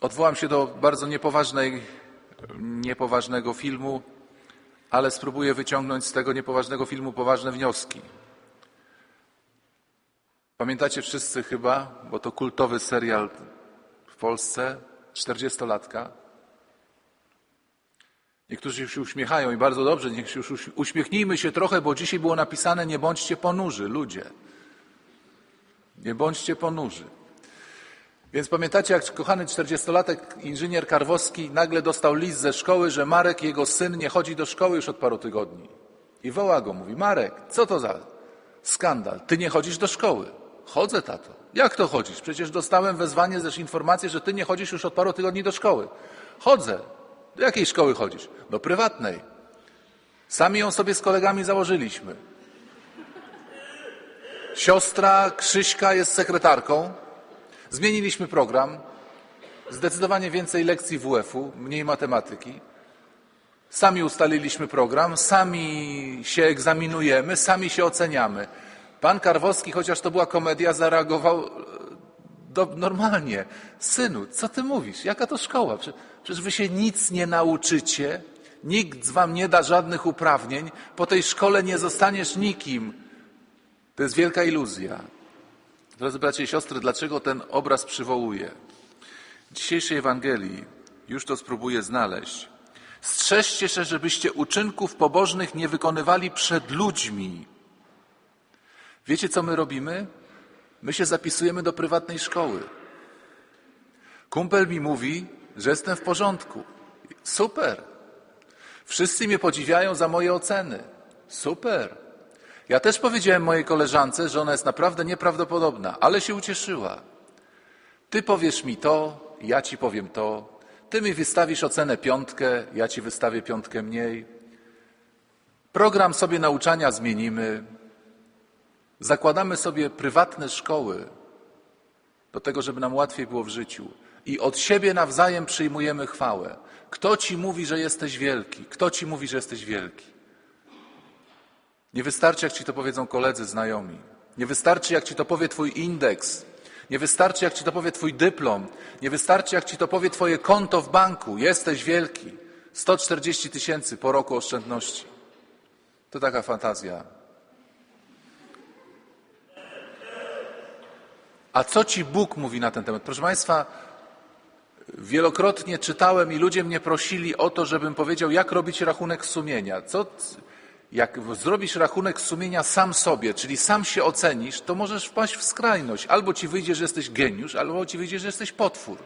Odwołam się do bardzo niepoważnej, niepoważnego filmu, ale spróbuję wyciągnąć z tego niepoważnego filmu poważne wnioski. Pamiętacie wszyscy chyba, bo to kultowy serial w Polsce, 40-latka. Niektórzy się uśmiechają i bardzo dobrze, niech się już uś- uśmiechnijmy się trochę, bo dzisiaj było napisane nie bądźcie ponurzy, ludzie. Nie bądźcie ponurzy. Więc pamiętacie, jak kochany czterdziestolatek inżynier Karwowski nagle dostał list ze szkoły, że Marek, jego syn, nie chodzi do szkoły już od paru tygodni. I woła go, mówi, Marek, co to za skandal? Ty nie chodzisz do szkoły. Chodzę, tato. Jak to chodzisz? Przecież dostałem wezwanie, też informację, że ty nie chodzisz już od paru tygodni do szkoły. Chodzę. Do jakiej szkoły chodzisz? Do prywatnej. Sami ją sobie z kolegami założyliśmy. Siostra Krzyśka jest sekretarką. Zmieniliśmy program. Zdecydowanie więcej lekcji WF-u, mniej matematyki. Sami ustaliliśmy program, sami się egzaminujemy, sami się oceniamy. Pan Karwowski, chociaż to była komedia, zareagował e, do, normalnie. Synu, co ty mówisz? Jaka to szkoła? Prze- Przecież wy się nic nie nauczycie, nikt wam nie da żadnych uprawnień, po tej szkole nie zostaniesz nikim. To jest wielka iluzja. Drodzy bracia i siostry, dlaczego ten obraz przywołuję? W dzisiejszej Ewangelii już to spróbuję znaleźć. Strzeżcie się, żebyście uczynków pobożnych nie wykonywali przed ludźmi. Wiecie, co my robimy? My się zapisujemy do prywatnej szkoły. Kumpel mi mówi, że jestem w porządku. Super. Wszyscy mnie podziwiają za moje oceny. Super. Ja też powiedziałem mojej koleżance, że ona jest naprawdę nieprawdopodobna, ale się ucieszyła. Ty powiesz mi to, ja ci powiem to. Ty mi wystawisz ocenę piątkę, ja ci wystawię piątkę mniej. Program sobie nauczania zmienimy. Zakładamy sobie prywatne szkoły do tego, żeby nam łatwiej było w życiu. I od siebie nawzajem przyjmujemy chwałę. Kto ci mówi, że jesteś wielki? Kto ci mówi, że jesteś wielki? Nie wystarczy, jak ci to powiedzą koledzy, znajomi. Nie wystarczy, jak ci to powie twój indeks. Nie wystarczy, jak ci to powie twój dyplom. Nie wystarczy, jak ci to powie twoje konto w banku. Jesteś wielki. 140 tysięcy po roku oszczędności. To taka fantazja. A co ci Bóg mówi na ten temat? Proszę Państwa, wielokrotnie czytałem i ludzie mnie prosili o to, żebym powiedział, jak robić rachunek sumienia. Co, jak zrobisz rachunek sumienia sam sobie, czyli sam się ocenisz, to możesz wpaść w skrajność. Albo ci wyjdzie, że jesteś geniusz, albo ci wyjdzie, że jesteś potwór.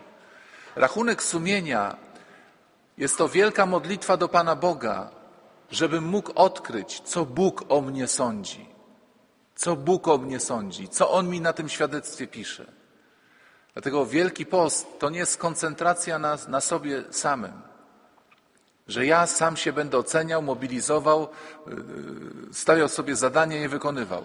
Rachunek sumienia jest to wielka modlitwa do Pana Boga, żebym mógł odkryć, co Bóg o mnie sądzi. Co Bóg o mnie sądzi, co On mi na tym świadectwie pisze. Dlatego Wielki Post to nie jest koncentracja na, na sobie samym. Że ja sam się będę oceniał, mobilizował, yy, stawiał sobie zadanie i je wykonywał.